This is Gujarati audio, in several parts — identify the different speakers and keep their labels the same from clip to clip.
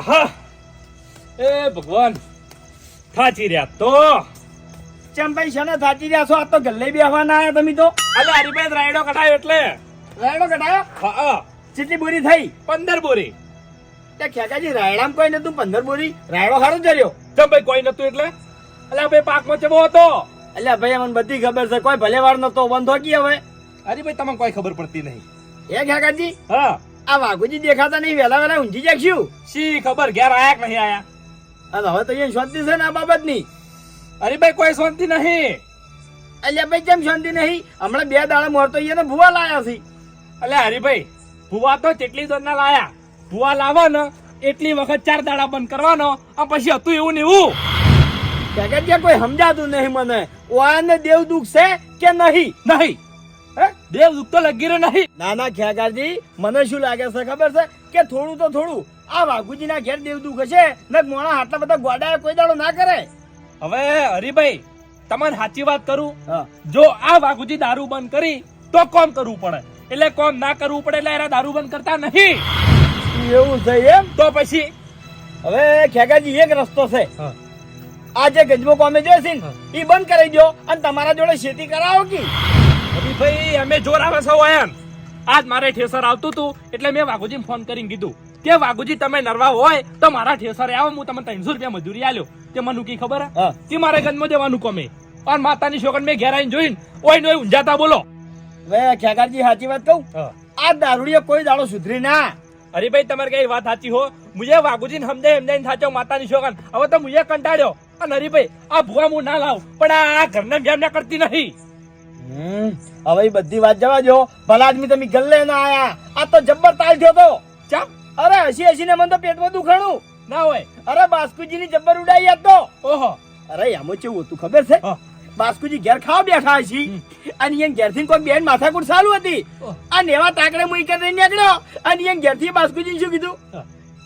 Speaker 1: આહા. એ ભગવાન થાચી રહ્યા તો?
Speaker 2: ચમ ભાઈ ને થાચી રહ્યા છો? આ તો ગલ્લે બેહવાના આવ્યા તમે તો.
Speaker 1: અલે હરિભાઈ રાયડો કઢાયો એટલે.
Speaker 2: રાયડો કઢાયો?
Speaker 1: હા.
Speaker 2: કેટલી બોરી થઈ?
Speaker 1: પંદર બોરી.
Speaker 2: તે ખેકાજી રાયડામાં કોઈ નતું પંદર બોરી. રાયડો હારો જર્યો
Speaker 1: ચમ ભાઈ કોઈ નતું એટલે? અલે ભાઈ પાકમાં ચબો હતો?
Speaker 2: અલ્યા ભાઈ મને બધી ખબર છે. કોઈ ભલે વાર નતો બંધો કી હવે?
Speaker 1: ભાઈ તમને કોઈ ખબર પડતી નહીં.
Speaker 2: એ ખેકાજી
Speaker 1: હા.
Speaker 2: આ વાઘુજી દેખાતા નહીં વેલા વેલા ઊંઘી જાગશું.
Speaker 1: શી ખબર ઘેર આયા કે નહીં આયા?
Speaker 2: અરે હવે તો અહીંયા શાંતિ છે ને આ બાબતની.
Speaker 1: હરીભાઈ કોઈ શાંતિ નહીં.
Speaker 2: અલ્યા ભાઈ કેમ શાંતિ નહીં? હમણાં બે દાડા મોર તો અહીંયા ભૂવા લાયા છે.
Speaker 1: અલે હરીભાઈ ભુવા તો કેટલી દોરના લાયા. ભુવા લાવો ને એટલી વખત ચાર દાડા બંધ કરવાનો આ પછી હતું એવું ને એવું.
Speaker 2: કે કોઈ સમજાતું નહીં મને. ઓયાને દેવ દુઃખ છે કે નહીં?
Speaker 1: નહીં. દેવ દુઃખ તો લગી રહ્યો નહીં.
Speaker 2: ના ના ખ્યાગારજી મને શું લાગે છે ખબર છે? કે થોડું તો થોડું. આ વાઘુજીના ઘેર દેવ દુઃખ હશે ને મોણા આટલા બધા ગોડા કોઈ દાડો ના કરે.
Speaker 1: હવે હરિભાઈ તમારે સાચી વાત કરું? જો આ વાઘુજી દારૂ બંધ કરી તો કોમ કરવું પડે. એટલે કોમ ના કરવું પડે એટલે એના દારૂ બંધ કરતા નહીં.
Speaker 2: એવું છે એમ?
Speaker 1: તો પછી?
Speaker 2: હવે ખેગાજી એક રસ્તો છે. આ જે ગજબો કોમે
Speaker 1: જોઈશે.
Speaker 2: ને એ બંધ કરી દો અને તમારા જોડે ખેતી કરાવો કે?
Speaker 1: હરીભાઈ અમે જોર આવે સૌ એમ. આજ મારે ઠેસર આવતું હતું એટલે મેં વાઘુજીને ફોન કરીને કીધું કે વાઘુજી તમે નરવા હોય તો મારા ઠેસરે આવો હું તમને ત્રણસો રૂપિયા મજૂરી આલ્યો. તે મને કી ખબર હે? કે મારે ગંજમાં જવાનું કોમે? પણ માતાની છોકર મેં ઘેર આવીને જોઈને ઓય નોય ઊંઝાતા બોલો.
Speaker 2: હવે ખેગારજી સાચી વાત કહું? આ દારૂડિયો કોઈ દાડો સુધરી ના.
Speaker 1: હરીભાઈ તમારે કઈ વાત સાચી હો. મુજે વાઘુજીને સમજાય સમજાઈને થાચો માતાની છોકર હવે તો મુજે કંટાળ્યો. અને હરીભાઈ આ ભુવા હું ના લાવ પણ આ ઘરના જેમ ના કરતી નહીં.
Speaker 2: હવે બધી વાત જવા દો ભલા આદમી તમે ગલ્લે ના આયા. આ તો જબ્બર તાલ થયો તો.
Speaker 1: ચમ?
Speaker 2: અરે હસી હસીને મને તો પેટમાં દુખાણું.
Speaker 1: ના હોય.
Speaker 2: અરે બાસ્કુજીની જબ્બર ઉડાઈ યાદ તો.
Speaker 1: ઓહો.
Speaker 2: અરે આમાં કેવું હતું ખબર છે? બાસ્કુજી ઘેર ખાવા બેઠા હશી. અને અહીંયા ઘેરથી કોઈ બેન માથાકૂટ ચાલુ હતી. અને એવા તાકડે મુઈ કરીને નીકળ્યો. અને અહીંયા ઘેરથી બાસ્કુજી શું કીધું?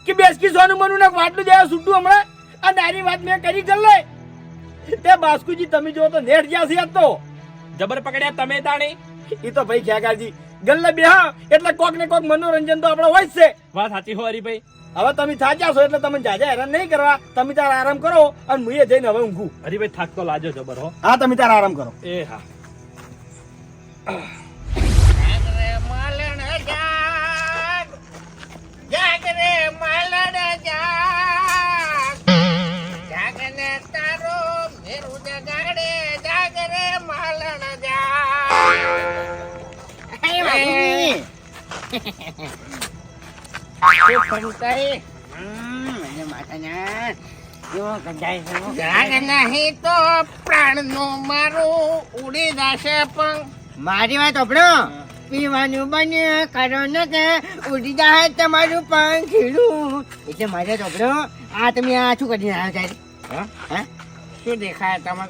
Speaker 2: કે બેસકી સોનું મનું ને વાટલું દેવા છૂટું હમણાં? અને નાની વાત મેં કરી ગલ્લે. તે બાસ્કુજી તમે જો તો નેટ જ્યાં છે તો.
Speaker 1: જબર પકડ્યા તમે તાણી?
Speaker 2: એ તો ભાઈ ખ્યાગારજી ગલ્લે બેહા એટલે કોક ને કોક મનોરંજન તો આપણે હોય જ છે.
Speaker 1: વાત સાચી હો હરીભાઈ.
Speaker 2: હવે તમે થાક્યા છો એટલે તમે જાજા હેરાન નહીં કરવા. તમે તાર આરામ કરો અને મુએ જઈને હવે ઊંઘું.
Speaker 1: હરીભાઈ થાક તો લાજો જબર હો.
Speaker 2: હા તમે તાર આરામ કરો.
Speaker 1: એ હા.
Speaker 3: જાગ. જાગરે માલણ જાગ. મારું ઉડી જશે પણ.
Speaker 4: મારી વાત ઓપડો પીવાનું બન્યું કરો ને કે ઉડી જાય તમારું પંખીડું એટલે મારે ઓપડો આ તમે આ શું કરી રહ્યા હે?
Speaker 3: શું દેખાય તમને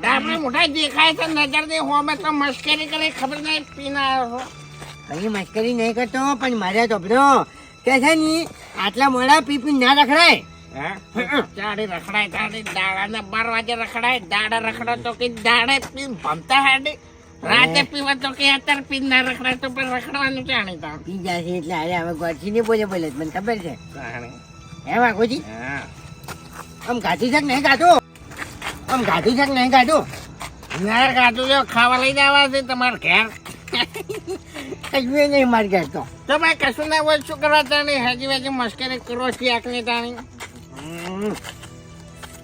Speaker 3: ડાબલા મોટા દેખાય છે નજર દે હોમે તો મસ્કરી કરે ખબર નહીં પીના આવ્યો છો.
Speaker 4: કઈ મસ્કરી નહીં કરતો પણ મારે ઓપડો કે છે ને આટલા મોડા પી પી ના રખડાય.
Speaker 3: ચાડી રખડાય ચાડી દાડા ને બાર વાગે રખડાય દાડા રખડા તો કે દાડે પી ભમતા હાડી. રાતે પીવા તો કે અત્યારે પી ના રખડાય તો પણ રખડવાનું જાણી તા
Speaker 4: પી જાય છે એટલે અરે હવે ગોઠી ને બોલે બોલે મને ખબર છે. હે વાઘોજી? આમ ગાતી છે કે નહીં ગાધું? આમ ગાધું છે કે નહીં ગાધું
Speaker 3: ઘર ગાધું જો, ખાવા લઈ જવા છે તમારે ઘેર.
Speaker 4: કશું નહીં મારી ઘેર તો.
Speaker 3: તમે કશું ના હોય, શું કરવા તાણી હજી હજી મશ્કરી કરો છો આકની તાણી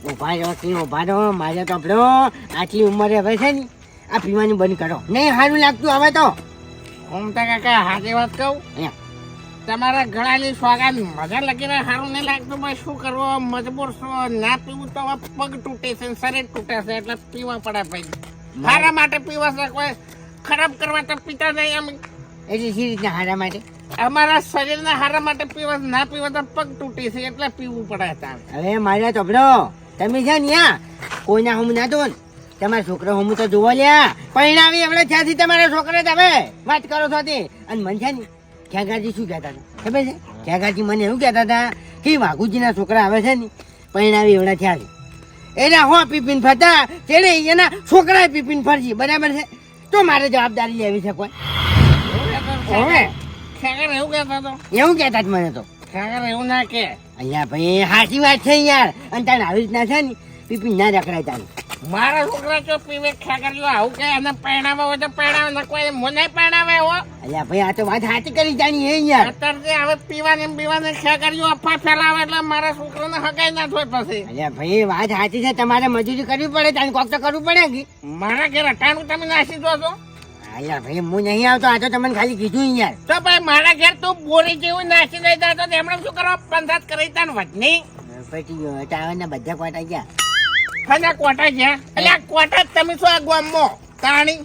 Speaker 4: ઊભા રહો, કે ઊભા રહો? મારે તો આપણો આટલી ઉંમરે હવે છે ને, આ પીવાનું બંધ કરો. નહીં, સારું લાગતું, હવે તો.
Speaker 3: હું તો કાકા હાજી વાત કહું.
Speaker 4: અહીંયા.
Speaker 3: તમારા ગળાની સ્વાગત મજા લગીને સારું નહીં લાગતું ભાઈ. શું કરવો? મજબૂર છો? ના પીવું તો પગ તૂટે છે શરીર તૂટે છે એટલે પીવા પડે ભાઈ. મારા માટે પીવા છે કોઈ? ખરાબ કરવા તો પીતા નહીં અમે.
Speaker 4: એટલે સી રીતના હારા માટે?
Speaker 3: અમારા શરીરના હારા માટે પીવા ના પીવા તો પગ તૂટી છે એટલે પીવું પડે તારે.
Speaker 4: હવે મારે ચોપડો તમે છે ને કોઈના હમ ના દો તમારા છોકરા હમ તો જોવા લ્યા. પરિણામી એવડે ત્યાંથી તમારા છોકરા તમે વાત કરો છો અને મન છે ને ખેગાજી શું કહેતા હતા? ખબર છે? ખેગાજી મને એવું કહેતા હતા? કે વાઘુજીના છોકરા આવે છે ને પરિણામી એવડા થયા છે. એના હો પીપીન ફરતા તેડે એના છોકરા પીપીન ફરજી બરાબર છે? તો મારે જવાબદારી લેવી છે કોઈ. હવે?
Speaker 3: એવું કહેતો હતો?
Speaker 4: એવું કહેતા જ મને તો.
Speaker 3: ખેગર એવું ના કે
Speaker 4: અહીંયા ભાઈ સાચી વાત છે યાર. અને તાણ આવી રીતના છે ને પીપીન ના રખડાય તાણ.
Speaker 3: મારા છોકરા તો પીવે ખેગર આવું કે એને પહેણાવે હોય તો પરણાવે ને કોઈ મને પરણાવે હો.
Speaker 4: અલ્યા ભાઈ આ તો વાત સાચી કરી જાણી હે યાર.
Speaker 3: અત્યારે હવે પીવાને ને પીવાની ખેગર જો અફવા ફેલાવે એટલે મારા છોકરાને હગાઈ ના થાય પછી.
Speaker 4: અલ્યા ભાઈ વાત સાચી છે તમારે મજૂરી કરવી પડે તાણ કોક તો કરવું પડે કે?
Speaker 3: મારા ઘેર અટાણું તમે નાસી દો છો.
Speaker 4: અલ્યા ભાઈ હું નહીં આવતો આ તો તમને ખાલી કીધું યાર.
Speaker 3: તો ભાઈ મારા ઘેર તું બોરી જેવું નાસી દઈ જતો તો એમણે શું કરવા પંચાયત કરી તાન વધની
Speaker 4: પછી ટાવરના બધા કોટા ગયા.
Speaker 3: ખાના કોટા ગયા એટલે આ કોટા તમે શું આ ગામમાં? તાણી?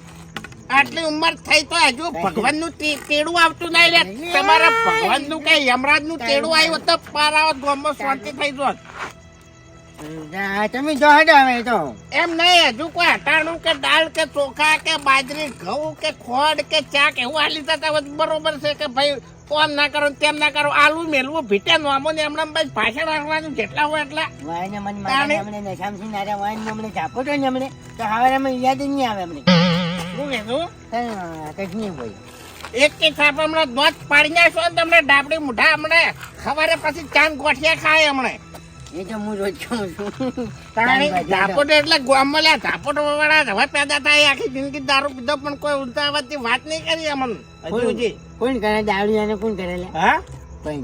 Speaker 3: આટલી ઉંમર થઈ તો હજુ ભગવાનનું તેડું આવતું નહીં લે તમારા ભગવાનનું કઈ યમરાજનું તેડું આવ્યું તો પારાવત ગામમાં શાંતિ થઈ જોત
Speaker 4: તમે જો હવે તો.
Speaker 3: એમ નહીં હજુ કોઈ હટાણું કે દાળ કે ચોખા કે બાજરી ઘઉં કે ખોડ કે ચા કે એવું જતા હોય બરોબર છે કે ભાઈ કોમ ના કરો તેમ ના કરો આલુ મેલવું ભીટા નોમો ને હમણાં બસ ભાષણ રાખવાનું જેટલા હોય એટલા.
Speaker 4: વાયને મને? મારા હમણે નશામથી નારા વાયને હમણે ઝાપો તો ને હમણે તો હવે અમે યાદ જ નહીં આવે હમણે
Speaker 3: શું
Speaker 4: હા, કંઈક નહીં હોય.
Speaker 3: એક કે થાપ હમણાં દોત પાડી નાખશો ને તમને ડાબડી મુઠા હમણે સવારે પછી ચાંદ ગોઠિયા ખાય હમણે.
Speaker 4: એ તો હું રોજ છું
Speaker 3: તાણી એટલે ગામમાં લ્યા ઝાપોટ વાળા હવે પેદા થાય આખી જિંદગી દારૂ પીધો પણ કોઈ ઉલટા અવાજથી વાત નહીં કરી અમને હજુ
Speaker 4: કોણ કોણ કરે દારૂ કોણ કરે
Speaker 3: હા?
Speaker 4: કોઈ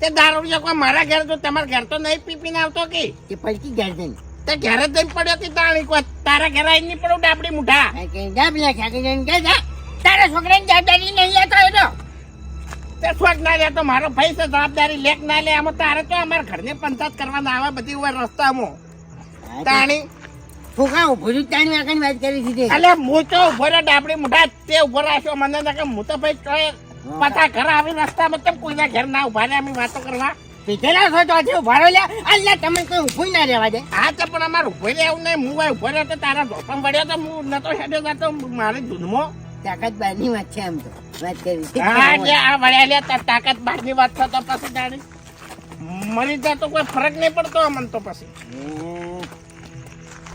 Speaker 3: તે દારૂ પીધો મારા ઘેર તો તમારા ઘેર તો નહીં પી પીને આવતો કે?
Speaker 4: તે પડકી ગયા છે
Speaker 3: તે ઘેરે જઈને પડ્યો કે તાણી કોઈ? તારા ઘેર આવીને નહીં પડ્યો ડાબડી મુઠા?
Speaker 4: કે જા પેલા ખાકે જઈને કે જા? તારા છોકરાની જવાબદારી નહીં લેતો એ તો
Speaker 3: તે શોખ ના લે તો મારો ભાઈ છે જવાબદારી લેખ ના લે. આમાં તારે તો અમારા ઘરને પંચાયત કરવાના આવે બધી હોય રસ્તામાં. તાણી.
Speaker 4: ફૂંકા ઉભું છું? તાણી વાંકણ વાત કરી દીધી
Speaker 3: અલે હું તો ઊભો રહ્યો ડાબડી મુઠા તે ઊભો રાખ્યો મને ના કે હું તો ભાઈ તોય પાછા ઘર આવી રસ્તામાં તેમ કોઈના ઘેર ના ઊભા રહ્યા? અમે વાતો કરવા.
Speaker 4: પીધેલા છો તો આજે ઊભા રહો લ્યા અલ્યા તમે કોઈ ઉભું ના રહેવા દે.
Speaker 3: હા તો પણ અમારે ઊભો રહેવું નહીં. હું ઊભો રહ્યો તો તારા ધોપણ પડ્યો તો હું નતો હેડ્યો જતો મારી ધૂનમાં
Speaker 4: તાકાત બારની વાત છે આમ તો. વાત કરી.
Speaker 3: હા જે આ વળ્યા લે તાકાત બહારની વાત થતા પછી જાણે. મરી જાય તો કોઈ ફરક નહીં પડતો અમને તો પછી.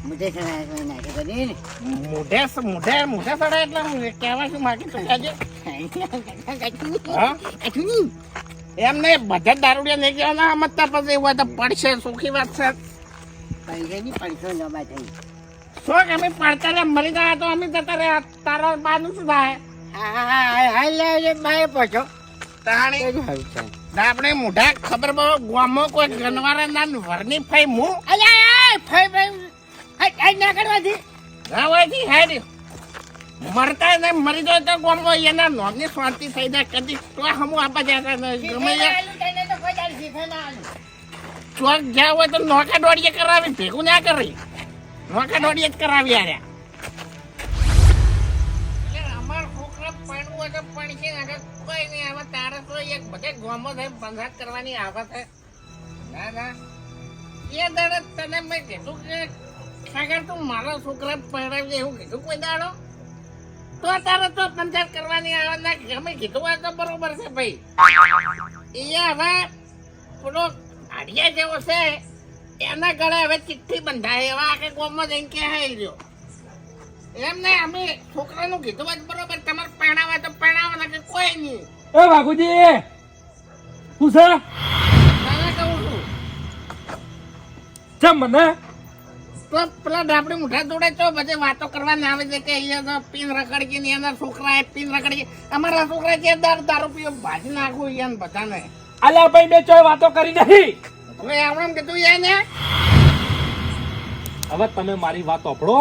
Speaker 4: નાખે ને.
Speaker 3: મોઢે મોઢે મોઢે સડાય એટલે હું કહેવા શું માગી તો
Speaker 4: નહીં
Speaker 3: એમ નહીં બધા દારૂડિયા નહીં કહેવાના સમજતા પછી એવું હોય તો પડશે સુખી વાત છે.
Speaker 4: પૈસાની પડશો લોબા થઈ
Speaker 3: શોખ અમે પડતા મરી ગયા તો અમે જતા રહ્યા. તારા બાનું શું થાય? આપણે મોઢા ખબર બહુ ગામમાં કોઈ ગનવારા ના વરની ફાઈ મુ.
Speaker 4: અલ્યા ફઈ ફઈ ના કરવાથી?
Speaker 3: ના હોય હેડ મરતા ને મરી જાય તો ગામમાં એના નોમની શાંતિ થઈ જાય કદી તો હમું જતા ગમે ચોક જ્યાં હોય તો નોકા દોડીએ કરાવી ભેગું ના કરી. નોકા દોડીએ જ કરાવી છે કોઈ નહીં. આવે તારે તો એક બધે ગોમો થઈ બંધાત કરવાની આવે છે. ના ના. એ દાડે તને મેં કીધું કે ખાગર તું મારા છોકરા પરણાવી એવું કીધું કોઈ દાડો? તો તારે તો પંચાયત કરવાની આવે ના ગમે કીધું આ તો બરોબર છે, ભાઈ. હવે પેલો આડિયા જેવો છે. એના ગળે હવે ચિઠ્ઠી બંધાય એવા આખે ગોમમાં જઈને કે હાઈ રહ્યો એમ નહીં અમે છોકરાનું કીધું તો બરોબર તમારે પરણાવે તો પરણાવવાના કે કોઈ નહીં.
Speaker 1: એ વાઘુજી શું છે?
Speaker 3: કહું છું.
Speaker 1: ચમ મને?
Speaker 3: તો પેલા ડાબડી મુઠા જોડે તો બધે વાતો કરવાની આવે છે કે અહીંયા તો પીન રખડકી ને એના છોકરા એ પીન રખડકી અમારા છોકરા કે દારૂ દારૂ પીઓ ભાજી નાખું અહીંયા બધાને.
Speaker 1: અલ્યા ભાઈ બે ચોય વાતો કરી નહીં
Speaker 3: હવે એમ કીધું એને
Speaker 1: હવે તમે મારી વાત ઓપડો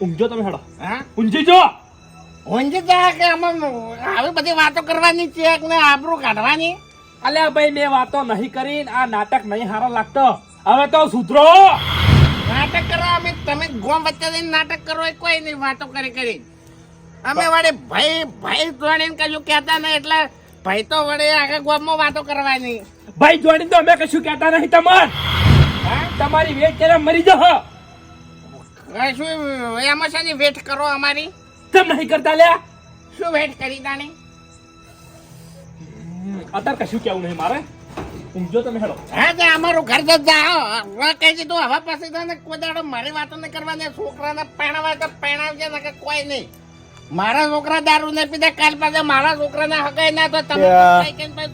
Speaker 1: ઊંઘજો તમે હેડો.
Speaker 3: હા?
Speaker 1: ઊંઘી જો
Speaker 3: ઊંઘી જા કે આમાં આવી બધી વાતો કરવાની છે ને આબરૂ કાઢવાની?
Speaker 1: અલ્યા ભાઈ મેં વાતો નહીં કરી આ નાટક નહીં સારો લાગતો. હવે તો સુધરો.
Speaker 3: નાટક કરો અમે તમે ગોમ વચ્ચે જઈને નાટક કરો એ કોઈ નહીં વાતો કરી કરી. અમે વડે ભાઈ ભાઈ જોડીને કશું કહેતા નહીં એટલે ભાઈ તો વડે આખા ગોમમાં વાતો કરવાની.
Speaker 1: ભાઈ જોડી તો અમે કશું કહેતા નહીં તમાર.
Speaker 3: હા?
Speaker 1: તમારી વેટ કરે મરી જાઓ
Speaker 3: શું એમાં શાની વેટ કરો અમારી?
Speaker 1: તમ નહીં કરતા લ્યા.
Speaker 3: શું વેટ કરી તાણી?
Speaker 1: અત્યારે કશું કેવું નહીં મારે. ઊંઘજો તમે હેડો.
Speaker 3: હા તે અમારું ઘર જ હવે કહી દીધું હવે પછી તને કોઈ દાડો મારી વાતો નહીં કરવાની છોકરાને પહેણાવાય તો પહેણાવજે ને કે કોઈ નહીં. મારા છોકરા દારૂ ને પીતા કાલ પાછા મારા છોકરાના હગાઈ ના તો તમે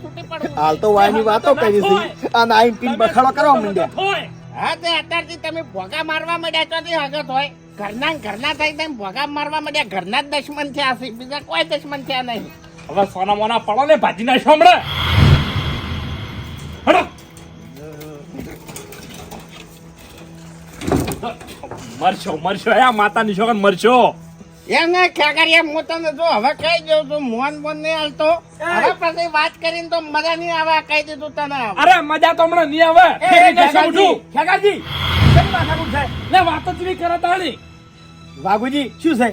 Speaker 3: છૂટી
Speaker 2: હાલ તો વાયની વાતો કરી છે આ નાઇન્ટીન બખાડો કરવા માંડ્યા
Speaker 3: હા તે અત્યારથી તમે ભોગા મારવા માંડ્યા તો હગત હોય. ઘરના ને ઘરના થાય તમે ભોગા મારવા માંડ્યા ઘરના જ દશમન થયા છે બીજા કોઈ દશમન થયા નહીં.
Speaker 1: હવે સોના મોના પડો ને ભાજી ના હમણે મરશો મરશો. હે આ માતાની છોકરા મરશો.
Speaker 3: એમ ને ખેકરિયા હું તને જો હવે કહી દઉં છું મોન મોન નહીં હાલતો. હવે પછી વાત કરીને તો મજા નહીં આવે કહી દીધું તને
Speaker 1: અરે મજા તો હમણાં નહીં આવે.
Speaker 2: ખેગાજી, કેમ માથાકૂટ થાય?
Speaker 1: લે વાતો જ નહીં કરે તાણી
Speaker 2: વાઘુજી શું છે?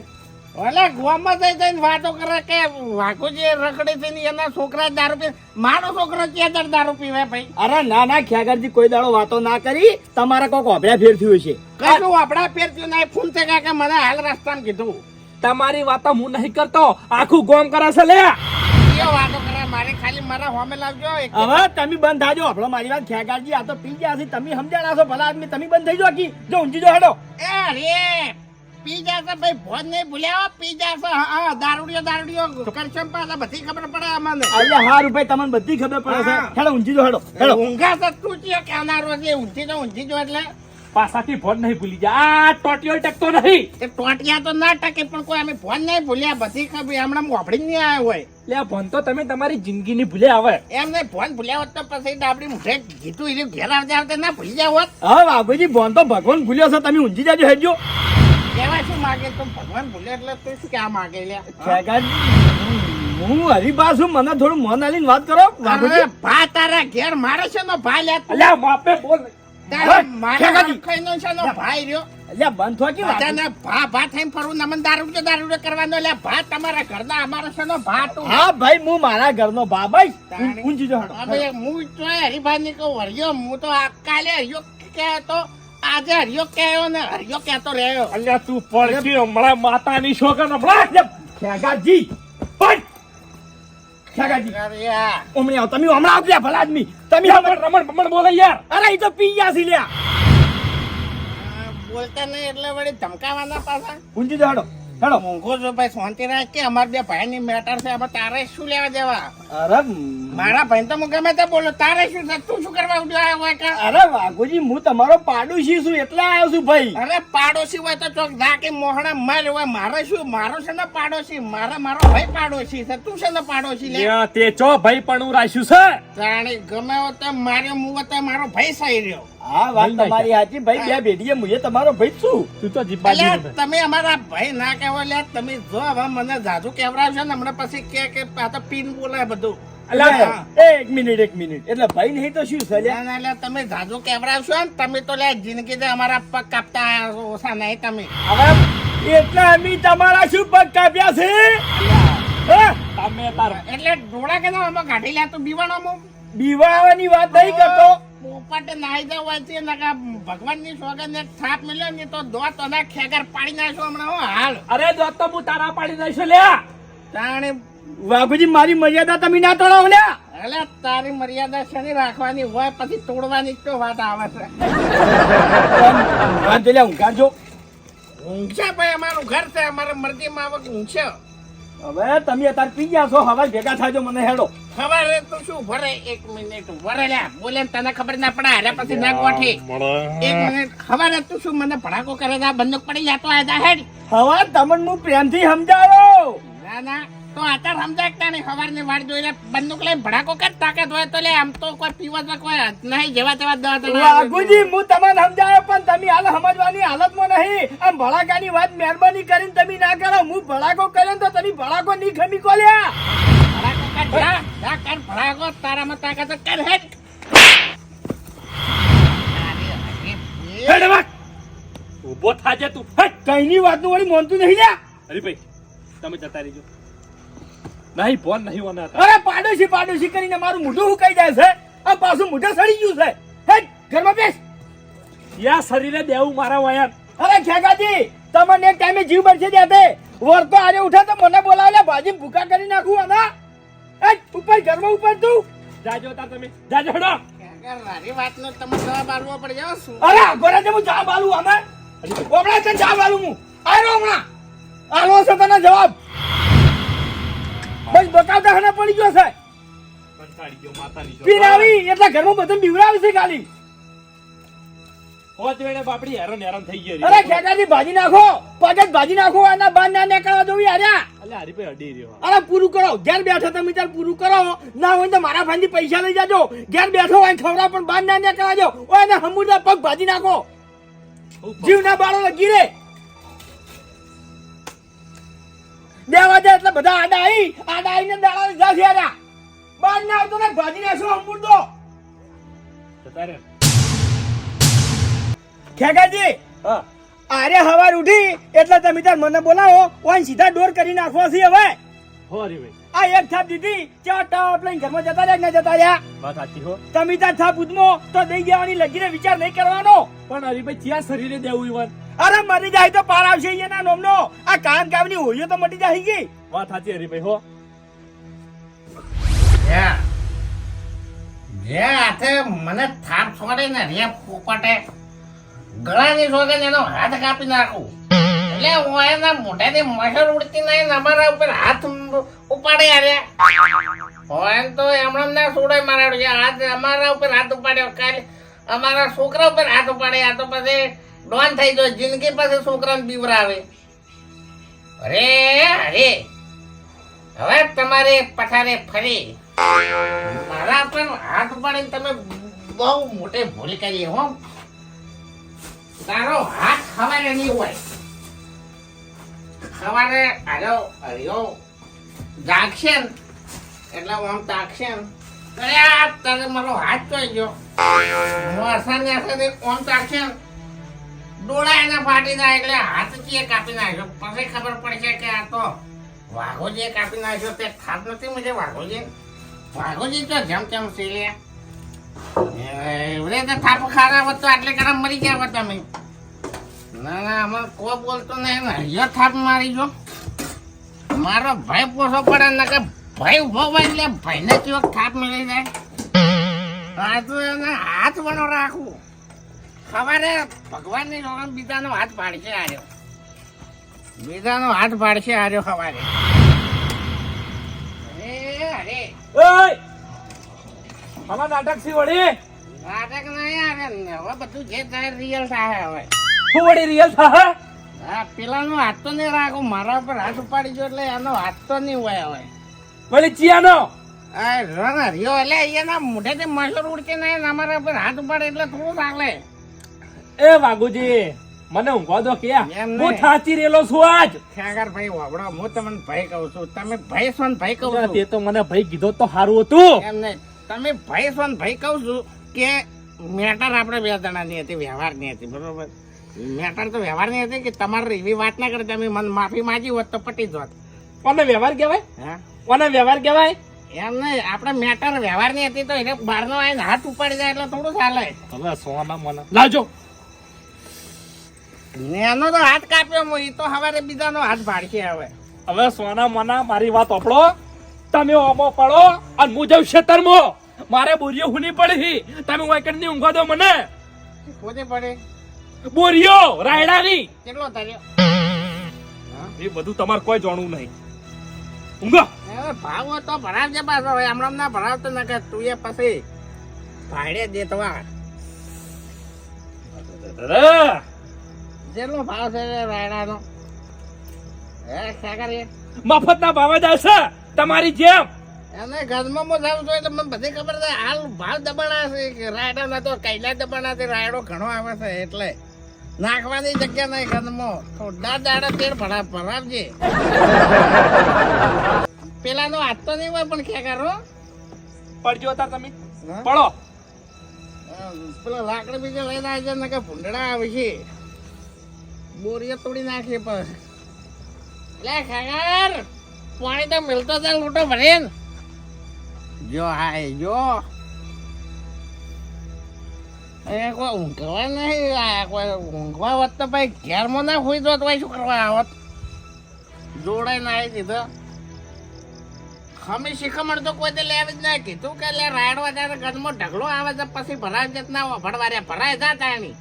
Speaker 3: ઓલા ગોમાં જઈ જઈને વાતો કરે કે વાઘુજી રખડી થઈ ને એના છોકરા દારૂ પી મારો છોકરો ક્યાં દારૂ પીવે ભાઈ?
Speaker 2: અરે ના ના ખ્યાગરજી કોઈ દાડો વાતો ના કરી. તમારે કોક ઓભળ્યા ફેર થયું છે.
Speaker 3: કશું આપડા ફેર થયું નહીં થઈ ગયા કે મને હાલ રસ્તામાં કીધું.
Speaker 1: તમારી વાતો હું નહીં કરતો. આખું ગોમ કરે છે લે.
Speaker 3: વાતો કરે મારે ખાલી મારા હોમે લાવજો.
Speaker 2: હવે તમે બંધ થાજો. આપણો મારી વાત ખ્યાગરજી આ તો પી ગયા છે. તમે સમજાણા છો ભલા આદમી તમે બંધ થઈ જાઓ કી જો જો હેડો.
Speaker 3: એ અરે પી જશે ભાઈ ભોજ નહીં ભૂલ્યા પી જશે હા હા દારૂડિયો દારૂડિયો કરશો પાછા બધી ખબર પડે અમને.
Speaker 2: હાર રૂપિયા તમને બધી ખબર પડે છે.
Speaker 3: હા.
Speaker 2: હેડો ઊંચી જો હેડો હેડો.
Speaker 3: ઊંઘા છે ઊંઘી તો ઊંઘી જો એટલે.
Speaker 1: પાછાથી ફોન નહીં ભૂલી જા આ ટોટિયો ટકતો નહીં
Speaker 3: એ ટોટિયા તો ના ટકે પણ કોઈ અમે ફોન નહીં ભૂલ્યા. બધી ખબર હમણાં મોફળી નહીં આવ્યો હોય.
Speaker 1: લે આ ફોન તો તમે તમારી જિંદગીની ભૂલે આવે
Speaker 3: એમ નહીં ફોન ભૂલ્યા હોત તો પછી ડાબડી મુઠે જીતું એર્યું ઘેર આવતા આવતા ના ભૂલી જાવ હોત.
Speaker 2: હા બાબુજી ફોન તો ભગવાન ભૂલ્યો છે. તમે ઊંચી જાજો હેજો
Speaker 3: કેવા શું માગે? તો ભગવાન ભૂલે એટલે તું શું ક્યાં માગે લ્યા
Speaker 2: હું. હરિભા છું મને થોડું મન આલીને વાત કરો
Speaker 3: ભા તારા ઘેર મારે છે નો ભા લ્યા.
Speaker 1: અલ્યા માપે બોલ.
Speaker 3: ભાઈ રહ્યો?
Speaker 2: બંધ?
Speaker 3: ભા ભા થઈને ફરવું નમન દારૂ દારૂ કરવાનો લે ભા તમારા ઘરના અમારો છે ભા તું
Speaker 2: હા ભાઈ હું મારા ઘરનો ભાઈ ઊંચી જો
Speaker 3: હવે હું તો હરિભાઈ ને કહું હરિયો હું તો આ કાલે હરિયો આજે હરિયો કહેયો ને હરિયો કહેતો રહ્યો.
Speaker 1: અલ્યા તું પડશે હમણાં માતાની છોકન હમણાં
Speaker 2: ખેગાજી. પણ ખેગાજી ઓમણી આવો તમે હમણાં આવજો ભલા આદમી તમે
Speaker 1: રમણ રમણ રમણ બોલે યાર.
Speaker 2: અરે એ તો પી ગયા છે લ્યા.
Speaker 3: આ બોલતા નહીં એટલે વળી ધમકાવાના પાછા.
Speaker 2: ઊંચી જો હેડો
Speaker 3: મોંઘો જો ભાઈ શાંતિ રાખ કે અમાર બે ભાઈ ની મેટર છે આમાં તારે શું લેવા દેવા?
Speaker 2: અરે
Speaker 3: મારા ભાઈ તો મુ ગમે તે બોલો તારે શું છે? તું શું કરવા ઉડ્યો આવ્યો હોય કા?
Speaker 2: અરે વાઘુજી હું તમારો પાડોશી છું એટલે આવ્યો છું ભાઈ.
Speaker 3: અરે પાડોશી હોય તો ચોક ના કે મોહણા માર હોય મારે શું મારો છે ને પાડોશી? મારા મારો ભાઈ પાડોશી છે તું છે ને પાડોશી લે?
Speaker 1: તે ચો ભાઈ પણ હું રાખ્યું છે?
Speaker 3: જાણે ગમે તો માર્યો મુ તો મારો ભાઈ સહી રહ્યો.
Speaker 2: હા વાત તમારી સાચી ભાઈ બે ભેટીએ મુજે તમારો ભાઈ છું.
Speaker 1: તું તો
Speaker 3: અલ્યા, તમે અમારા ભાઈ ના કહેવો લે તમે જો હવે મને જાજુ કેવડાવશો ને હમણાં પછી કે કે આ તો પીન બોલાય બધું.
Speaker 2: એક મિનિટ એક મિનિટ. એટલે ભાઈ નહીં તો શું છે લ્યા?
Speaker 3: ના, ના, લે, તમે જાજુ કેવડાવશો ને તમે તો લે જિંદગી દે અમારા પગ કાપતા ઓછા નહીં તમે.
Speaker 2: હવે એટલે અમે તમારા શું પગ કાપ્યા છે? હે?
Speaker 1: તમે
Speaker 3: એટલે ડોળા કે ના આમાં કાઢી લે તું બીવાણો
Speaker 2: બીવાવાની વાત નહીં કરતો.
Speaker 3: પોપટ નાઈ જાવ હોય છે ને ભગવાનની એક થાપ મળ્યો ને તો દો તો ના ખેગર પાડી નાખો હમણાં હો હાલ.
Speaker 1: અરે દોત તો હું તારા પાડી નાખશો લે
Speaker 3: તાણે
Speaker 2: વાઘુજી મારી મર્યાદા તમે ના તોડો લ્યા
Speaker 3: એટલે તારી મર્યાદા શેની રાખવાની હોય પછી તોડવાની તો વાત આવે છે.
Speaker 2: વાંધો લ્યા ઊંઘાડજો.
Speaker 3: ઊંઘશે ભાઈ અમારું ઘર છે અમારે મરજીમાં આવક ઊંઘશે.
Speaker 2: હવે તમે અત્યારે પી ગયા છો હવે ભેગા થાજો મને હેડો.
Speaker 3: ખબર હે શું ભરે? એક મિનિટ ભરે બોલે તને ખબર ના પડે. હારે પછી ના ગોઠી. એક મિનિટ. ખબર તું શું મને ભડાકો કરે આ બંદૂક પડી જતો આ હેડ.
Speaker 2: હવે તમને હું પ્રેમથી સમજાયો
Speaker 3: ના ના. તો અત્યારે સમજાકતા નહીં સવારની જોઈને બંદૂક લઈને ભડાકો કર. તાકાત હોય તો લે. આમ તો કોઈ પીવા કોઈ નહીં જેવા તેવા દવા તો ના
Speaker 2: હું તમને સમજાયો પણ તમે હાલ સમજવાની હાલતમાં નહીં. આમ ભડાકાની વાત મહેરબાની કરીને તમે ના કરો. હું ભડાકો કર્યો તો તમે ભડાકો નહીં ખમી કોલ્યા
Speaker 3: તારામાં તાકાત કર હેડ.
Speaker 1: હેડ વાત ઊભો થાજે તું. હેડ
Speaker 2: કઈની વાતનું વળી મોનતું નહીં અરે
Speaker 1: ભાઈ તમે જતા રહેજો. નહીં ફોન નહીં હોના
Speaker 2: અરે પાડોશી પાડોશી કરીને મારું મોઢું હુકાઈ જાય છે. આ પાછું મોઢે સડી ગયું છે. હેટ ઘરમાં બેસ.
Speaker 1: યા શરીરે દેવું મારા વાયા
Speaker 2: અરે ખેગાજી તમને એક ટાઈમે જીવ બનશે ત્યાં વરતો આજે ઉઠે તો મને બોલાવે ભાજી ભૂકા કરી નાખું આના. હેટ ઉપર ઘરમાં ઉપર તું.
Speaker 1: જાજો તા તમે. જાજો હેડો.
Speaker 3: મારી વાતનો તમે જવાબ પડે જાઓ શું?
Speaker 2: અરે ગોરા હું જા બાલું આમાં? ઓબળા છે જા બાલું હું. આરો હમણાં આલો છે તને જવાબ. બસ બતાવતા હને પડી ગયો છે.
Speaker 1: કંટાળી ગયો માતાની જો.
Speaker 2: પીરાવી એટલે ઘરમાં બધું બીવડાવે છે ખાલી.
Speaker 1: હોજ વેળે બાપડી હેરાન હેરાન થઈ ગઈ
Speaker 2: અરે ખેતાજી ભાજી નાખો. પગ જ ભાજી નાખો આના બાર ના નીકળવા દઉં યાર.
Speaker 1: અલે હરીભાઈ અડી રહ્યો.
Speaker 2: અરે પૂરું કરો ઘેર બેઠો તમે ચાલ પૂરું કરો. ના હોય તો મારા ભાઈથી પૈસા લઈ જાજો. ઘેર બેઠો હોય ખવડા પણ બાર ના નીકળવા કરાજો ઓય ને હમુદા પગ ભાજી નાખો. જીવ ના બાળો લગી રે. બે વાગે એટલે બધા આડા આવી આડા આવીને દાડા જા થયા બાર ના આવતો ને ભાજી નાખો
Speaker 1: જતા
Speaker 2: ખેગાજી
Speaker 1: હા.
Speaker 2: આરે હવાર ઉઠી એટલે તમે તાર મને બોલાવો ઓન સીધા ડોર કરી નાખવા છે હવે.
Speaker 1: હોરી ભાઈ.
Speaker 2: આ એક થાપ દીધી ચા ટાપ લઈને ઘરમાં જતા રહ્યા કે ના જતા રહ્યા?
Speaker 1: વાત સાચી હો.
Speaker 2: તમે તાર થાપ ઉદમો તો દઈ જવાની લગીને વિચાર નહીં કરવાનો.
Speaker 1: પણ હરીભાઈ ક્યાં શરીરે દેવું ઈવન.
Speaker 2: અરે મરી જાય તો પાર આવશે એના નોમનો. આ કાન કામની હોળીઓ તો મટી જાય ગઈ.
Speaker 1: વાત સાચી હરીભાઈ હો.
Speaker 3: મેં હાથે મને થાપ છોડે ને રે પોપટે. ગળાની સોગન એનો હાથ કાપી નાખું. એટલે હું એના મોઢાથી મસર ઉડતી નહીં અમારા ઉપર હાથ ઉપાડે આવ્યા હોય તો એમણે ના છોડે મારા છે હાથ અમારા ઉપર હાથ ઉપાડ્યો. કાલે અમારા છોકરા ઉપર હાથ ઉપાડે. આ તો પછી ડોન થઈ ગયો. જિંદગી પાસે છોકરાને બીવરાવે અરે અરે. હવે તમારે પથારે ફરી. મારા પર હાથ ઉપાડીને તમે બહુ મોટે ભૂલ કરી હો. તારો હાથ ખવારે નહીં હોય. સવારે હાલો, હરિયો, જાગશે ને, એટલે આમ તાકશે ને. અરે તારે મારો હાથ ચોઈ ગયો. વરસાદ ને આમ તાકશે ડોળા એના ફાટી જાય એટલે હાથ ચીએ કાપી નાખ્યો. પછી ખબર પડશે કે આ તો વાઘોજીએ કાપી નાખ્યો. તે ખાત નથી, મુજબ વાઘોજી. વાઘોજી તો જેમ તેમ છે એવડે તો થાપ ખારા હોત આટલે ગરમ મરી ગયા હોત તમે ના ના કોઈ બોલતો નહીં. ને હરિયો થાપ મારી જો મારો ભાઈ પોસો પડે ભાઈ ઊભો હોય એટલે ભાઈને કેવો થાપ મળી જાય. આ તો એને હાથ વણો રાખવું સવારે ભગવાનની જોડે બીજાનો હાથ પાડશે આર્યો. બીજાનો હાથ પાડશે આર્યો સવારે.
Speaker 1: આમાં નાટક સી વળી?
Speaker 3: નાટક નહીં આવે ને. હવે બધું જે થાય રિયલ થાય હવે.
Speaker 1: હું વળી રિયલ થાય?
Speaker 3: હા પેલાનો હાથ તો નહીં રાખો. મારા ઉપર હાથ ઉપાડી જો એટલે એનો હાથ તો નહીં હોય હવે.
Speaker 1: વળી ચિયાનો?
Speaker 3: આ રન હર્યો એટલે એના મોઢેથી મસર ઉડકે નહીં અમારા ઉપર હાથ ઉપાડે એટલે થોડું ચાલે.
Speaker 1: એ વાઘુજી મને ઊંઘવા દો કે.
Speaker 3: એમ
Speaker 1: હું થાચી રહેલો છું આજ.
Speaker 3: ખ્યાગર ભાઈ વાબડા હું તમને ભાઈ કહું છું. તમે ભાઈ છો ને ભાઈ કહું છું.
Speaker 1: તે તો મને ભાઈ કીધો તો સારું હતું.
Speaker 3: એમ નહીં. તમે ભાઈ છો ભાઈ કહું છું કે મેટર આપણે બે જણાની હતી વ્યવહારની હતી બરોબર? મેટર તો વ્યવહારની હતી કે તમારે એવી વાત ના કરે તમે મને માફી માંગી હોત તો પટી જ હોત
Speaker 1: કોને વ્યવહાર કહેવાય?
Speaker 3: હા?
Speaker 1: કોને વ્યવહાર કહેવાય?
Speaker 3: એમ નહીં આપણે મેટર વ્યવહારની હતી તો એને બહારનો આવીને હાથ ઉપાડી જાય એટલે થોડું ચાલે.
Speaker 1: હવે સોના મને. લાવજો.
Speaker 3: એનો તો હાથ કાપ્યો હું, એ તો હવારે બીજાનો હાથ ભાડશે હવે.
Speaker 1: હવે સોના મના મારી વાત ઓપડો તમે ઓમો પડો અને હું જાઉં ખેતરમાં. મારે બોરિયો હુની પડી તમે વાયકડની ઊંઘવા દો મને.
Speaker 3: કોને પડે?
Speaker 1: બોરીઓ રાયડાની.
Speaker 3: કેટલો તાર્યો?
Speaker 1: એ બધું તમારે કોઈ જાણવું નહીં. ઊંઘો.
Speaker 3: ભાવ તો ભરાવજે પાછો. હવે હમણાં ના ભરાવતો ન કે તું એ પછી ભાડે દે તો વાર
Speaker 1: અરે,
Speaker 3: જેટલો ભાવ છે રાયડાનો. હે સાગર મફત
Speaker 1: મફતના ભાવે જ આવશે. તમારી જેમ.
Speaker 3: એને ઘરમાં હું જોઈએ તો મને બધી ખબર છે હાલ ભાવ દબાણા છે કે રાયડા ના તો કૈલા દબાણા છે રાયડો ઘણો આવે છે એટલે નાખવાની જગ્યા નહીં ઘરમાં. થોડા દાડા તેડ ભરા ભરાવજે. પેલાનો હાથ તો નહીં હોય પણ ક્યાં કરો
Speaker 1: પડજો તાર તમે. પડો.
Speaker 3: પેલો લાકડી બીજે લઈને આવી જાય ને કે ભૂંડડા આવે છે બોરીઓ તોડી નાખીએ પણ. લે ખાગર. પાણી તો મિલતો છે લૂંટો ભરે ને. જો હાય જો. એ કોઈ ઊંઘવા નહીં, આ કોઈ ઊંઘવા હોત તો ભાઈ ઘેરમાં ના હોઈ જોત ભાઈ, શું કરવા જોડે ના આવી ખમી શીખમણ તો કોઈ તે લેવી જ ના કીધું કે લે રાયડવા જાય તો ગજમાં ઢગલો આવે છે, પછી ભરાય જત ના ભરવાર્યા ભરાય જા તાણી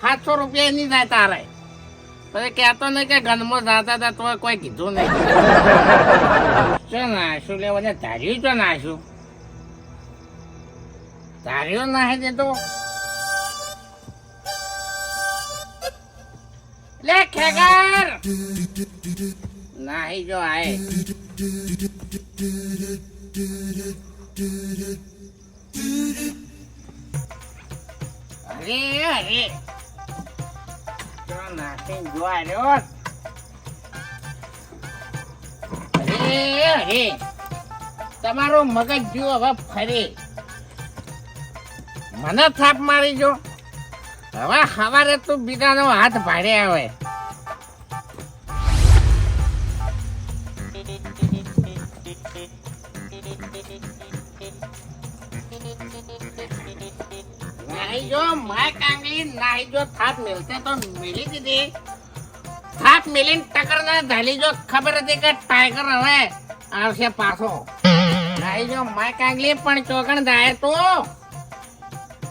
Speaker 3: સાતસો રૂપિયા ની જાય તારે. પછી કહેતો નહીં કે ગનમાં જાતા હતા તો કોઈ કીધું નહીં. ચો નાશું લેવા ને ધાર્યું ચો નાશું ધાર્યું નાહી દીધું લે ખેગર! નાહી જો આય. અરે અરે. તો નાખી જો આર્યો અરે અરે તમારું મગજ જુઓ હવે ફરી. મને થાપ મારી જો. હવે સવારે તું બીજાનો હાથ ભાડે આવે. જો માય જો, થાપ મિલતે તો મિલી દીધી. થાપ મિલીને ટકર ના ધાલી જો, ખબર હતી કે ટાઈગર હવે આવશે પાછો. નાહી જો માય કાંગલી પણ ચોકણ દાય તો.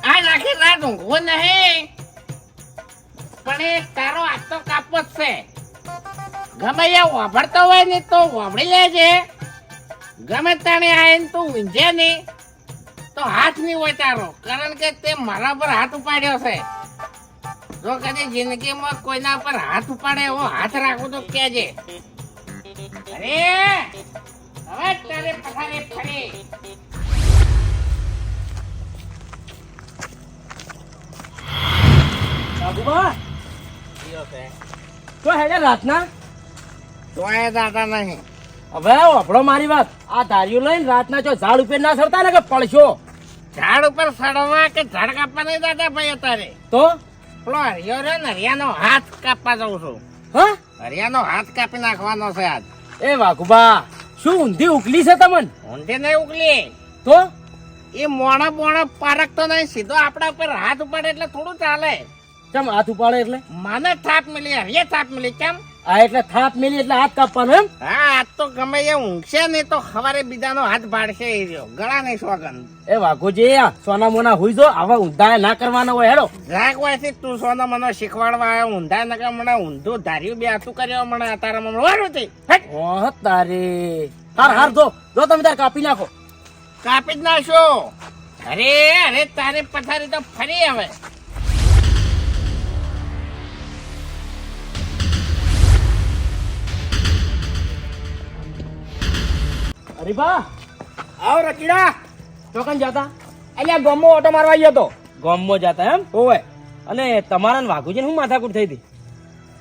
Speaker 3: આ આખી રાત ઊંઘવો નહીં. પણ એ તારો આતો કાપો જ છે. ગમે એ વાભરતો હોય ને તો વાભળી લેજે. ગમે તાણે આવીને તું ઊંઝે નહીં. તો હાથ નહીં હોય તારો, કારણ કે તે મારા પર હાથ ઉપાડ્યો છે. જો કદી જિંદગીમાં કોઈના પર હાથ ઉપાડે એવો હાથ રાખો તો કેજે અરે હવે તારે પથારે ફરી.
Speaker 5: બાબુબા? તો હેડે રાતના?
Speaker 3: તોય દાદા નહીં.
Speaker 5: હવે વાપરો મારી વાત. આ ધાર્યું લઈને રાતના જો ઝાડ ઉપર ના સરતા ને કે પડશો?
Speaker 3: ઝાડ ઉપર સડવા કે ઝાડ કાપવા નહીં દાદા ભાઈ અત્યારે?
Speaker 5: તો?
Speaker 3: પેલો હરિયો રે ને હરિયાનો હાથ કાપવા જઉં છું.
Speaker 5: હ?
Speaker 3: હરિયાનો હાથ કાપી નાખવાનો છે આજ.
Speaker 5: એ વાઘુબા શું ઊંધી ઉકલી છે તમને?
Speaker 3: ઊંધી નહીં ઉકલી.
Speaker 5: તો?
Speaker 3: એ મોણા મોણા પારકતો નહીં સીધો આપણા ઉપર હાથ ઉપાડે એટલે થોડું ચાલે.
Speaker 5: કેમ હાથ ઉપાડે એટલે?
Speaker 3: મને થાપ મળી હરિયે થાપ મળી કેમ?
Speaker 5: આ એટલે થાપ મેલી એટલે હાથ કાપવાનો એમ?
Speaker 3: હા આજ તો ગમે એ ઊંઘશે ને તો હવારે બીજાનો હાથ ભાડશે એ રહ્યો. ગળા નહીં સોગન
Speaker 5: એ વાઘોજી આ સોના મોના હુઈ જો. આવા ઊંધા ના કરવાના હોય હેડો.
Speaker 3: રાગ વાયથી તું સોના મનો શીખવાડવા આવ્યો. ઊંધા કરવા મને ઊંધું ધાર્યું બે હાથું કર્યો મને તારા મમ. વારું થઈ
Speaker 5: ઓહ તારે. હાર હાર જો. જો તમે તાર કાપી નાખો.
Speaker 3: કાપી જ નાખશો. અરે અરે તારે પથારી તો ફરી હવે.
Speaker 5: બા
Speaker 2: આવ રકીડા
Speaker 5: ચોકન જાતા?
Speaker 2: અહીંયા ગમો ઓટો મારવા ગયો તો.
Speaker 5: ગમો જાતા એમ?
Speaker 2: ઓવે.
Speaker 5: અને તમારા ને વાઘુજીને શું માથાકૂટ થઈ હતી?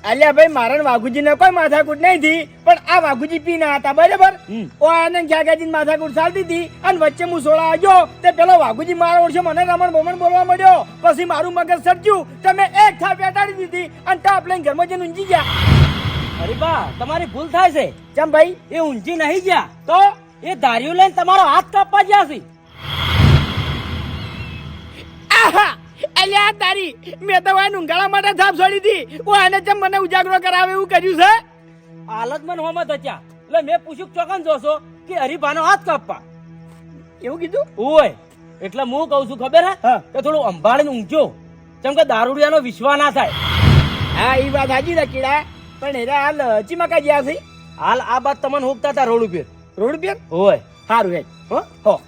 Speaker 2: અલ્યા ભાઈ મારા વાઘુજી ને કોઈ માથાકૂટ નહીં હતી પણ આ વાઘુજી પી ના હતા બરાબર. ઓ ક્યાં જાગાજી માથાકૂટ ચાલતી હતી અને વચ્ચે હું સોળા આવ્યો તે પેલો વાઘુજી મારા ઓળશે મને રમણ બમણ બોલવા મળ્યો પછી મારું મગજ સર્જ્યું તમે એક થાપ પેટાડી દીધી અને તાપ લઈને ઘરમાં જઈને ઊંઘી ગયા.
Speaker 5: અરે બા તમારી ભૂલ થાય છે.
Speaker 2: ચમ ભાઈ?
Speaker 5: એ ઊંઘી નહીં ગયા.
Speaker 2: તો?
Speaker 5: એ ધાર્યું લઈને તમારો હાથ કાપવા ગયા છે.
Speaker 2: અલ્યા તારી મેં તો વાય ઊંઘાડા માટે થાપ છોડી હતી. હું આને ચમ મને ઉજાગરો કરાવે એવું કર્યું છે?
Speaker 5: હાલત મને હોમત હતા એટલે મેં પૂછ્યું ચોકન જોશો કે હરીભાનો હાથ કાપવા?
Speaker 2: એવું કીધું?
Speaker 5: ઓય એટલે હું કહું છું ખબર હે. કે થોડું અંબાડીને ઊંઘજો. જેમ કે દારૂડિયાનો વિશ્વાસ ના થાય.
Speaker 2: હા એ વાત હાજી રકીડા પણ એરા હાલ ચીમકા ગયા છે?
Speaker 5: હાલ આ વાત તમને હોકતા હતા રોડ ઉપર.
Speaker 2: રોડ બેન
Speaker 5: હોય.
Speaker 2: સારું હે
Speaker 5: હો?
Speaker 2: હો.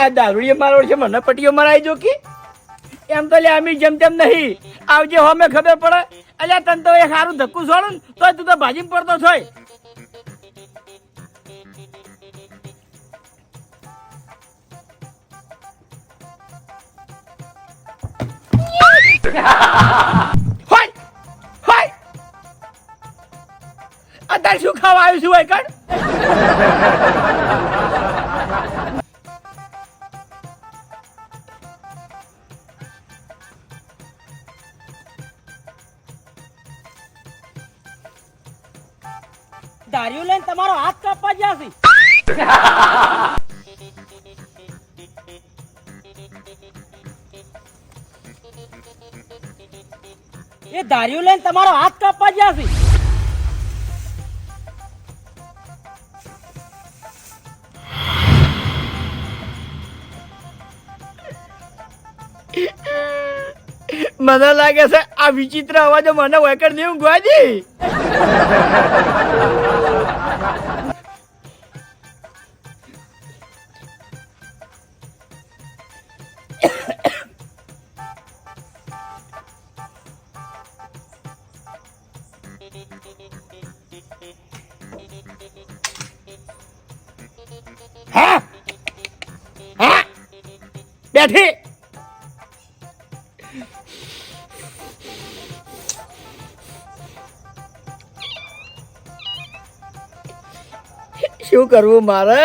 Speaker 2: આ દારૂડીએ મારો છે મને પટીઓ મરાઈ જો કે. એમ તો લે આમી જેમ તેમ નહીં. આવજે હો મેં ખબર પડે. અલ્યા, તને તો એ સારું ધક્કું છોડું તો તું તો ભાજી પડતો હોય અત્યારે શું ખાવા આવ્યું છું, હોય
Speaker 5: મારો હાથ કાપવા ગયા છે.
Speaker 2: એ ધાર્યું લઈને તમારો હાથ કાપવા ગયા છે. મને લાગે છે આ વિચિત્ર અવાજો મને વેકર નહીં ઊંઘવા દી હા હા બેઠી શું કરવું મારે?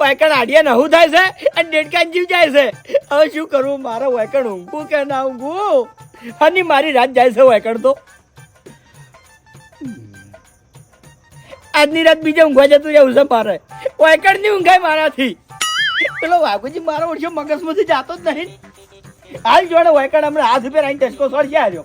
Speaker 2: વાયકણ આડિયા નહું થાય છે અને ડેડકાન જીવ જાય છે. હવે શું કરવું મારે વાયકણ ઊંઘું કે ના ઊંઘું અને મારી રાત જાય છે વાયકણ તો. આજની રાત બીજે ઊંઘવા જતું જવું છે મારે. વાયકણની ઊંઘાય મારાથી. પેલો વાઘુજી મારો ઓછો મગજમાંથી જાતો જ નહીં. હાલ જોડે વાયકણ હમણાં હાથ પહેરાઈને ટચકો છે આવ્યો